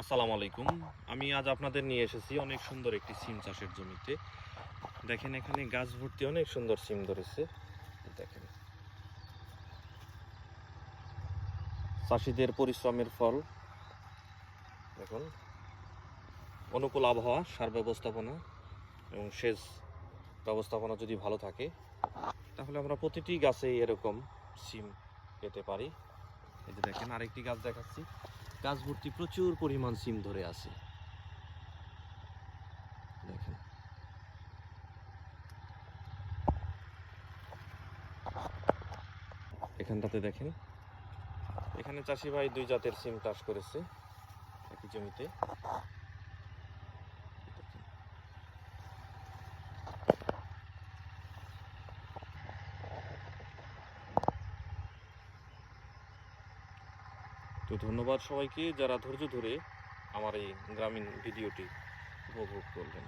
আসসালামু আলাইকুম। আমি আজ আপনাদের নিয়ে এসেছি অনেক সুন্দর একটি সিম চাষের জমিতে। দেখেন এখানে গাছ ভর্তি অনেক সুন্দর সিম ধরেছে। দেখেন। চাষিদের পরিশ্রমের ফল। দেখুন। অনুকূল আবহাওয়া, সার ব্যবস্থাপনা এবং সেচ ব্যবস্থাপনা যদি ভালো থাকে, তাহলে আমরা প্রতিটি গাছে এরকম সিম পেতে পারি। এই যে দেখেন, আরেকটি গাছ দেখাচ্ছি। গাছ ভর্তি প্রচুর পরিমাণ সিম ধরে আছে। দেখেন। এখানটাতে দেখেন। এখানে চাষি ভাই দুই জাতের সিম চাষ করেছে, একই জমিতে। তো ধন্যবাদ সবাইকে যারা ধৈর্য ধরে আমার এই গ্রামীণ ভিডিওটি উপভোগ করলেন।